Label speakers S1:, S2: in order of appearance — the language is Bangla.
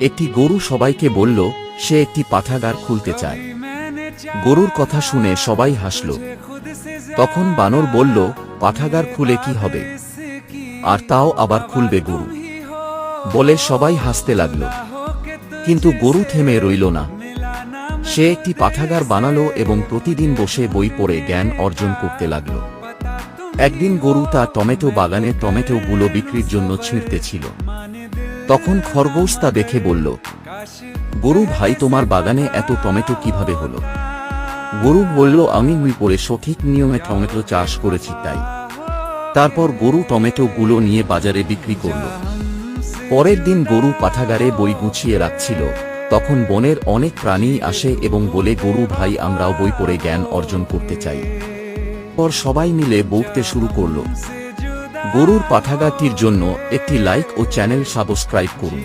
S1: একটি গরু সবাইকে বলল, সে একটি পাঠাগার খুলতে চায়। গরুর কথা শুনে সবাই হাসল। তখন বানর বলল, পাঠাগার খুলে কি হবে? আর তাও আবার খুলবে গরু। বলে সবাই হাসতে লাগল। কিন্তু গরু থেমে রইল না। সে একটি পাঠাগার বানালো এবং প্রতিদিন বসে বই পড়ে জ্ঞান অর্জন করতে লাগল। একদিন গরু তার টমেটো বাগানে টমেটোগুলো বিক্রির জন্য ছিঁড়তেছিল তখন খরগোশ তা দেখে বলল, গরু ভাই, তোমার বাগানে এত টমেটো কীভাবে হলো? গরু বলল, আমি মুই পড়ে সঠিক নিয়মে টমেটো চাষ করেছি তাই। তারপর গরু টমেটো গুলো নিয়ে বাজারে বিক্রি করল। পরের দিন গরু পাঠাগারে বই গুছিয়ে রাখছিল। তখন বনের অনেক প্রাণী আসে এবং বলে, গরু ভাই, আমরাও বই পড়ে জ্ঞান অর্জন করতে চাই। পর সবাই মিলে বকতে শুরু করল। গরুর পাঠাগারটির জন্য একটি লাইক ও চ্যানেল সাবস্ক্রাইব করুন।